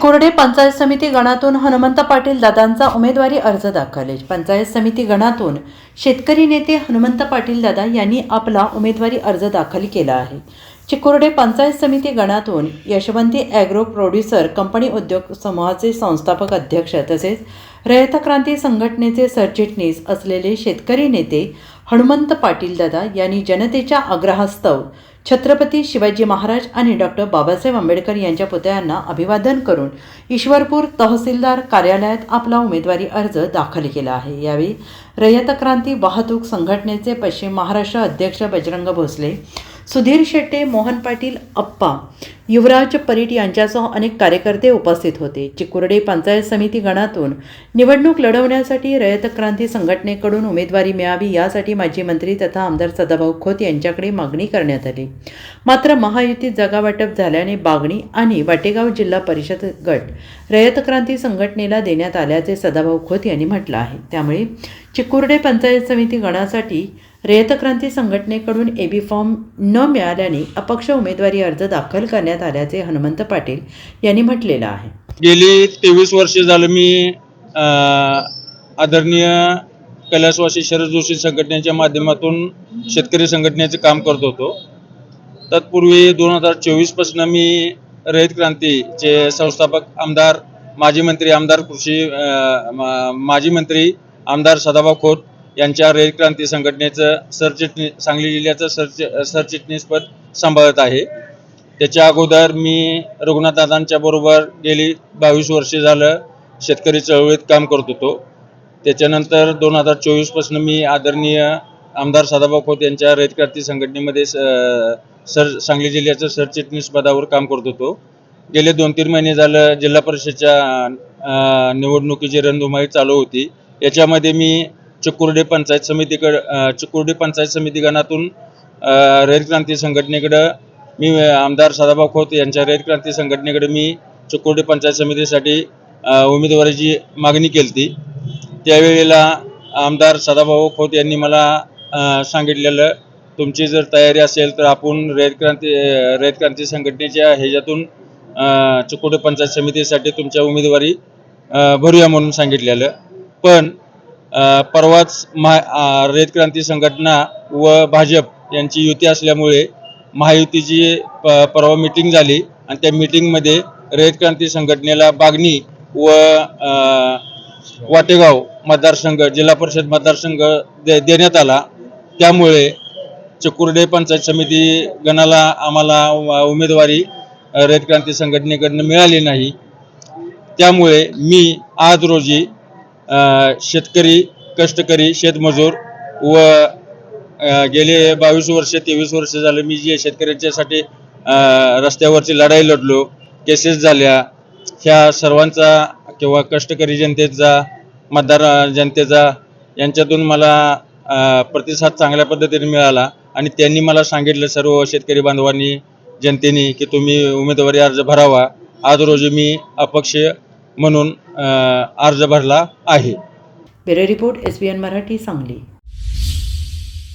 कोरडे पंचायत समिती गणातून हनुमंत पाटील दादांचा उमेदवारी अर्ज दाखल. पंचायत समिती गणातून शेतकरी नेते हनुमंत पाटील दादा यांनी आपला उमेदवारी अर्ज दाखल केला आहे. चिकुर्डे पंचायत समिती गणातून यशवंती ॲग्रो प्रोड्युसर कंपनी उद्योग समूहाचे संस्थापक अध्यक्ष तसेच रयत क्रांती संघटनेचे सरचिटणीस असलेले शेतकरी नेते हनुमंत पाटील दादा यांनी जनतेच्या आग्रहास्तव छत्रपती शिवाजी महाराज आणि डॉक्टर बाबासाहेब आंबेडकर यांच्या पुतळ्यांना अभिवादन करून ईश्वरपूर तहसीलदार कार्यालयात आपला उमेदवारी अर्ज दाखल केला आहे. यावेळी रयत क्रांती वाहतूक संघटनेचे पश्चिम महाराष्ट्र अध्यक्ष बजरंग भोसले सुधीर शेट्टे मोहन पाटील अप्पा. युवराज परीट यांच्यासह अनेक कार्यकर्ते उपस्थित होते. चिकुर्डे पंचायत समिती गणातून निवडणूक लढवण्यासाठी रयत क्रांती संघटनेकडून उमेदवारी मिळावी यासाठी माजी मंत्री तथा आमदार सदाभाऊ खोत यांच्याकडे मागणी करण्यात आली. मात्र महायुतीत जागावाटप झाल्याने बागणी आणि वाटेगाव जिल्हा परिषद गट रयत क्रांती संघटनेला देण्यात आल्याचे सदाभाऊ खोत यांनी म्हटलं आहे. त्यामुळे चिकुर्डे पंचायत समिती गणासाठी रयत क्रांती संघटनेकडून एबी फॉर्म न मिळाल्याने अपक्ष उमेदवारी अर्ज दाखल करण्यात आल्याचे हनुमंत पाटील यांनी म्हटलेलं आहे. गेली तेवीस वर्ष झालं मी आदरणीय कैलासवासी शरद जोशी संघटनेच्या माध्यमातून शेतकरी संघटनेचे काम करत होतो. तत्पूर्वी दोन हजार चोवीसपासून मी रयत क्रांतीचे संस्थापक आमदार माजी मंत्री आमदार कृषी माजी मंत्री आमदार सदाभाऊ खोत यांच्या रयत क्रांती संघटनेचं सरचिटणी सांगली जिल्ह्याचं सरचि सरचिटणीसपद सांभाळत आहे. त्याच्या अगोदर मी रघुनाथदादांच्या बरोबर गेली बावीस वर्षे झालं शेतकरी चळवळीत काम करत होतो. त्याच्यानंतर दोन हजार चोवीसपासून मी आदरणीय आमदार सदाभाऊ खोत यांच्या रयत क्रांती संघटनेमध्ये स- सर सांगली जिल्ह्याचं सरचिटणीस पदावर काम करत होतो. गेले दोन तीन महिने झालं जिल्हा परिषदच्या निवडणुकीची रणधुमाई चालू होती. याच्यामध्ये मी चिकुर्डे पंचायत समितीकडं चिकुर्डे पंचायत समिती गणातून रयत क्रांती संघटनेकडं मी आमदार सदाभाऊ खोत यांच्या रयत क्रांती संघटनेकडे मी चिकोडी पंचायत समितीसाठी उमेदवारीची मागणी केली होती त्यावेळेला आमदार सदाभाऊ खोत यांनी मला सांगितलेलं तुमची जर तयारी असेल तर आपण रयत क्रांती रयत क्रांती संघटनेच्या ह्याच्यातून अ, पंचायत समितीसाठी तुमच्या उमेदवारी भरूया म्हणून सांगितलेलं. पण परवाच महा रयत क्रांती संघटना व भाजप यांची युती असल्यामुळे महायुतीची प परवा मिटिंग झाली आणि त्या मिटिंगमध्ये रयत क्रांती संघटनेला बागणी व वाटेगाव मतदारसंघ जिल्हा परिषद मतदारसंघ दे देण्यात आला. त्यामुळे चकुर्डे पंचायत समिती गणाला आम्हाला उमेदवारी रयत क्रांती संघटनेकडनं मिळाली नाही. त्यामुळे मी आज रोजी शेतकरी कष्टकरी शेतमजूर व गेले बावीस वर्ष तेवीस वर्ष झालं मी जे शेतकऱ्यांच्यासाठी रस्त्यावरची लढाई लढलो केसेस झाल्या. ह्या सर्वांचा किंवा कष्टकरी जनतेचा मतदार जनतेचा यांच्यातून मला प्रतिसाद चांगल्या पद्धतीने मिळाला आणि त्यांनी मला सांगितलं सर्व शेतकरी बांधवांनी जनतेने की तुम्ही उमेदवारी अर्ज भरावा. आज रोजी मी अपक्ष म्हणून अर्ज भरला आहे. Bureau report S B N Marathi Sangli.